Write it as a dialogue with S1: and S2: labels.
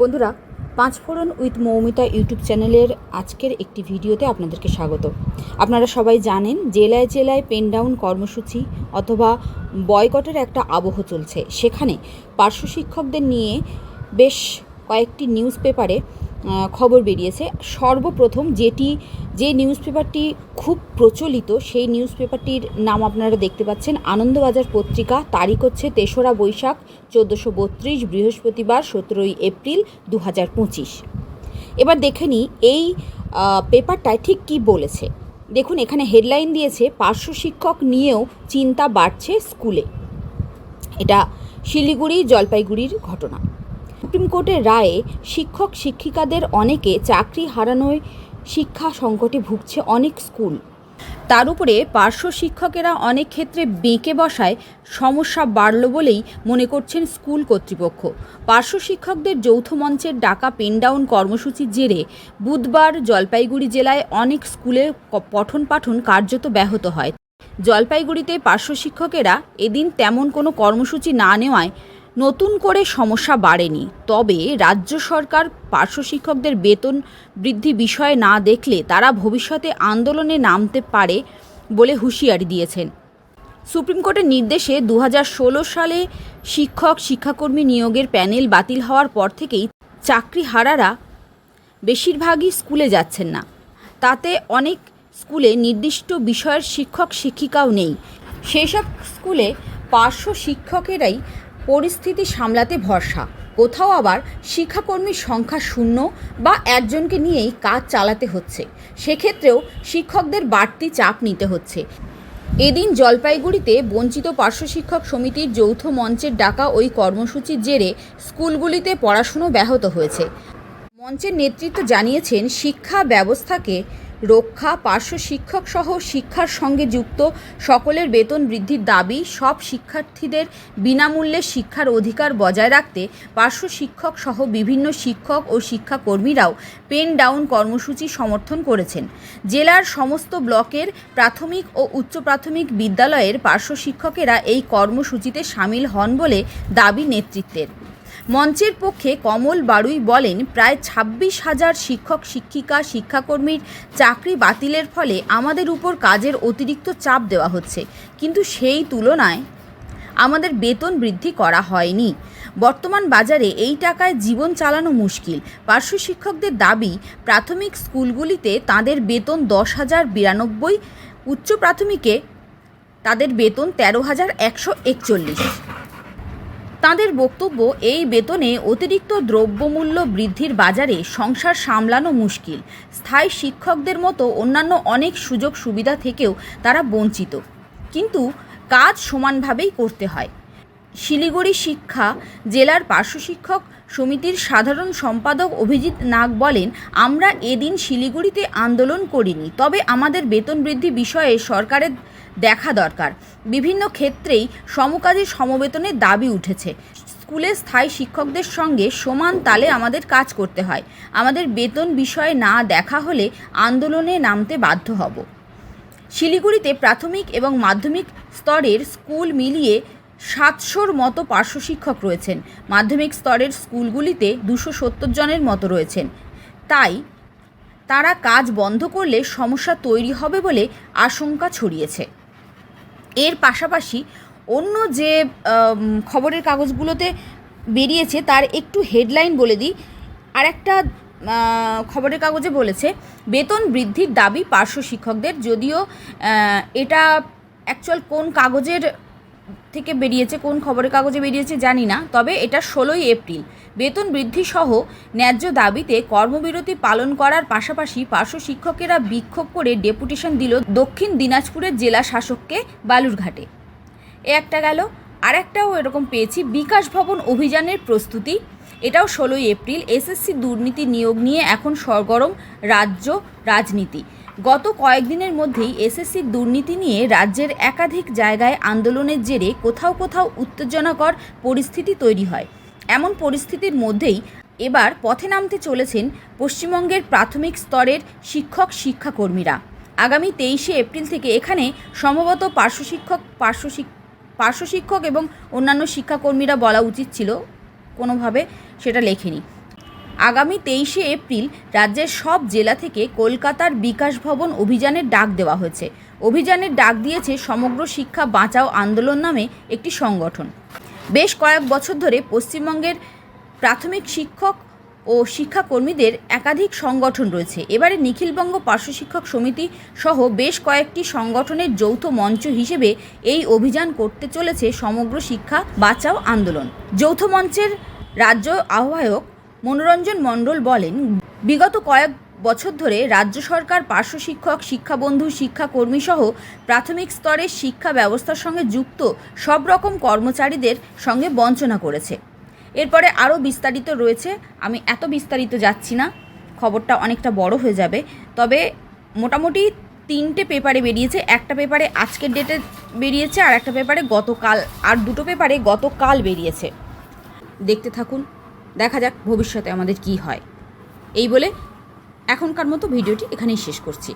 S1: বন্ধুরা পাঁচফোড়ন with Moumita YouTube চ্যানেলের আজকের একটি ভিডিওতে আপনাদেরকে স্বাগত। আপনারা সবাই জানেন, জেলায় জেলায় পেন ডাউন কর্মসূচি অথবা বয়কটের একটা আবহ চলছে। সেখানে পার্শ্ব শিক্ষকদের নিয়ে বেশ কয়েকটি নিউজ পেপারে খবর বেরিয়েছে। সর্বপ্রথম যেটি, যে নিউজ পেপারটি খুব প্রচলিত, সেই নিউজ পেপারটির নাম আপনারা দেখতে পাচ্ছেন। আনন্দবাজার পত্রিকা, তারিখ হচ্ছে তেসরা বৈশাখ, চোদ্দোশো বত্রিশ, বৃহস্পতিবার, সতেরোই এপ্রিল দু হাজার পঁচিশ। এবার দেখে নিই, এই পেপারটায় ঠিক কি বলেছে। দেখুন, এখানে হেডলাইন দিয়েছে, পার্শ্ব শিক্ষক নিয়েও চিন্তা বাড়ছে স্কুলে। এটা শিলিগুড়ি জলপাইগুড়ির ঘটনা। সুপ্রিম কোর্টের রায়ে শিক্ষক শিক্ষিকাদের অনেকে চাকরি হারানোয় শিক্ষা সংকটে ভুগছে অনেক স্কুল। তার উপরে পার্শ্ব শিক্ষকেরা অনেক ক্ষেত্রে বেঁকে বসায়, সমস্যা বাড়ল বলেই মনে করছেন স্কুল কর্তৃপক্ষ। পার্শ্ব শিক্ষকদের যৌথ মঞ্চের ডাকা পেনডাউন কর্মসূচির জেরে বুধবার জলপাইগুড়ি জেলায় অনেক স্কুলে পঠন পাঠন কার্যত ব্যাহত হয়। জলপাইগুড়িতে পার্শ্ব শিক্ষকেরা এদিন তেমন কোনো কর্মসূচি না নেওয়ায় নতুন করে সমস্যা বাড়েনি। তবে রাজ্য সরকার পার্শ্ব শিক্ষকদের বেতন বৃদ্ধি বিষয়ে না দেখলে তারা ভবিষ্যতে আন্দোলনে নামতে পারে বলে হুঁশিয়ারি দিয়েছেন। সুপ্রিম কোর্টের নির্দেশে দু হাজার ষোলো সালে শিক্ষক শিক্ষাকর্মী নিয়োগের প্যানেল বাতিল হওয়ার পর থেকেই চাকরি হারারা বেশিরভাগই স্কুলে যাচ্ছেন না। তাতে অনেক স্কুলে নির্দিষ্ট বিষয়ের শিক্ষক শিক্ষিকাও নেই। সেই সব স্কুলে পার্শ্ব শিক্ষকেরাই পরিস্থিতি সামলাতে ভরসা। কোথাও আবার শিক্ষাকর্মীর সংখ্যা শূন্য বা একজনকে নিয়েই কাজ চালাতে হচ্ছে। সেক্ষেত্রেও শিক্ষকদের বাড়তি চাপ নিতে হচ্ছে। এদিন জলপাইগুড়িতে বঞ্চিত পার্শ্ব শিক্ষক সমিতির যৌথ মঞ্চের ডাকা ওই কর্মসূচির জেরে স্কুলগুলিতে পড়াশুনো ব্যাহত হয়েছে। মঞ্চের নেতৃত্ব জানিয়েছেন, শিক্ষা ব্যবস্থাকে রক্ষা, পার্শ্ব শিক্ষক সহ শিক্ষার সঙ্গে যুক্ত, সকলের বেতন বৃদ্ধির দাবি, সব শিক্ষার্থীদের বিনামূল্যে শিক্ষার অধিকার বজায় রাখতে পার্শ্ব শিক্ষক সহ বিভিন্ন শিক্ষক ও শিক্ষাকর্মীরাও পেন ডাউন কর্মসূচি সমর্থন করেছেন। জেলার সমস্ত ব্লকের প্রাথমিক ও উচ্চ প্রাথমিক বিদ্যালয়ের পার্শ্ব শিক্ষকেরা এই কর্মসূচিতে সামিল হন বলে দাবি নেতৃত্বের। মঞ্চের পক্ষে কমল বাড়ুই বলেন, প্রায় ছাব্বিশ হাজার শিক্ষক, শিক্ষিকা, শিক্ষাকর্মীর চাকরি বাতিলের ফলে আমাদের উপর কাজের অতিরিক্ত চাপ দেওয়া হচ্ছে। কিন্তু সেই তুলনায় আমাদের বেতন বৃদ্ধি করা হয়নি। বর্তমান বাজারে এই টাকায় জীবন চালানো মুশকিল। পার্শ্ব শিক্ষকদের দাবি, প্রাথমিক স্কুলগুলিতে তাদের বেতন দশ হাজার বিরানব্বই, উচ্চ প্রাথমিকে তাদের বেতন তেরো হাজার একশো একচল্লিশ। তাঁদের বক্তব্য এই বেতনে অতিরিক্ত দ্রব্যমূল্য বৃদ্ধির বাজারে সংসার সামলানো মুশকিল। স্থায়ী শিক্ষকদের মতো অন্যান্য অনেক সুযোগ সুবিধা থেকেও তারা বঞ্চিত। কিন্তু কাজ সমানভাবেই করতে হয়। শিলিগুড়ি শিক্ষা জেলার পার্শ্ব শিক্ষক সমিতির সাধারণ সম্পাদক অভিজিৎ নাগ বলেন, আমরা এদিন শিলিগুড়িতে আন্দোলন করিনি। তবে আমাদের বেতন বৃদ্ধি বিষয়ে সরকারের দেখা দরকার। বিভিন্ন ক্ষেত্রেই সমকাজী সমবেতনের দাবি উঠেছে। স্কুলে স্থায়ী শিক্ষকদের সঙ্গে সমান তালে আমাদের কাজ করতে হয়। আমাদের বেতন বিষয়ে না দেখা হলে আন্দোলনে নামতে বাধ্য হব। শিলিগুড়িতে প্রাথমিক এবং মাধ্যমিক স্তরের স্কুল মিলিয়ে সাতশোর মতো পার্শ্ব শিক্ষক রয়েছেন। মাধ্যমিক স্তরের স্কুলগুলিতে দুশো সত্তর জনের মতো রয়েছেন। তাই তারা কাজ বন্ধ করলে সমস্যা তৈরি হবে বলে আশঙ্কা ছড়িয়েছে। এর পাশাপাশি অন্য যে খবরের কাগজগুলোতে বেরিয়েছে তার একটু হেডলাইন বলে দিই। আর একটা খবরের কাগজে বলেছে, বেতন বৃদ্ধির দাবি পার্শ্ব শিক্ষকদের, যদিও এটা অ্যাকচুয়াল কোন কাগজের থেকে বেরিয়েছে, কোন খবরের কাগজে বেরিয়েছে জানি না, তবে এটা ষোলোই এপ্রিল। বেতন বৃদ্ধি সহ ন্যায্য দাবিতে কর্মবিরতি পালন করার পাশাপাশি পার্শ্ব শিক্ষকেরা বিক্ষোভ করে ডেপুটেশন দিল দক্ষিণ দিনাজপুরের জেলা শাসককে বালুরঘাটে। এ একটা গেল, আর একটাও এরকম পেয়েছি, বিকাশ ভবন অভিযানের প্রস্তুতি। এটাও ষোলোই এপ্রিল, এসএসসি দুর্নীতি নিয়োগ নিয়ে এখন সরগরম রাজ্য রাজনীতি। গত কয়েকদিনের মধ্যেই এসএসসির দুর্নীতি নিয়ে রাজ্যের একাধিক জায়গায় আন্দোলনের জেরে কোথাও কোথাও উত্তেজনাকর পরিস্থিতি তৈরি হয়। এমন পরিস্থিতির মধ্যেই এবার পথে নামতে চলেছেন পশ্চিমবঙ্গের প্রাথমিক স্তরের শিক্ষক শিক্ষাকর্মীরা। আগামী তেইশে এপ্রিল থেকে এখানে সম্ভবত পার্শ্ব শিক্ষক, পার্শ্ব শিক- পার্শ্ব শিক্ষক এবং অন্যান্য শিক্ষাকর্মীরা বলা উচিত ছিল, কোনোভাবে সেটা লেখেনি। আগামী তেইশে এপ্রিল রাজ্যের সব জেলা থেকে কলকাতার বিকাশ ভবন অভিযানের ডাক দেওয়া হয়েছে। অভিযানের ডাক দিয়েছে সমগ্র শিক্ষা বাঁচাও আন্দোলন নামে একটি সংগঠন। বেশ কয়েক বছর ধরে পশ্চিমবঙ্গের প্রাথমিক শিক্ষক ও শিক্ষাকর্মীদের একাধিক সংগঠন রয়েছে। এবারে নিখিলবঙ্গ পার্শ্ব শিক্ষক সমিতি সহ বেশ কয়েকটি সংগঠনের যৌথ মঞ্চ হিসেবে এই অভিযান করতে চলেছে সমগ্র শিক্ষা বাঁচাও আন্দোলন। যৌথ মঞ্চের রাজ্য আহ্বায়ক মনোরঞ্জন মণ্ডল বলেন, বিগত কয়েক বছর ধরে রাজ্য সরকার, পার্শ্ব শিক্ষক, শিক্ষাবন্ধু শিক্ষাকর্মী সহ প্রাথমিক স্তরের শিক্ষা ব্যবস্থার সঙ্গে যুক্ত সব রকম কর্মচারীদের সঙ্গে বঞ্চনা করেছে। এরপরে আরও বিস্তারিত রয়েছে, আমি এত বিস্তারিত যাচ্ছি না, খবরটা অনেকটা বড় হয়ে যাবে। তবে মোটামুটি তিনটে পেপারে বেরিয়েছে, একটা পেপারে আজকের ডেটে বেরিয়েছে আর একটা পেপারে গতকাল, আর দুটো পেপারে গতকাল বেরিয়েছে। দেখতে থাকুন। দেখা যাক ভবিষ্যতে আমাদের কি হয়। এই বলে এখনকার মতো ভিডিওটি এখানেই শেষ করছি।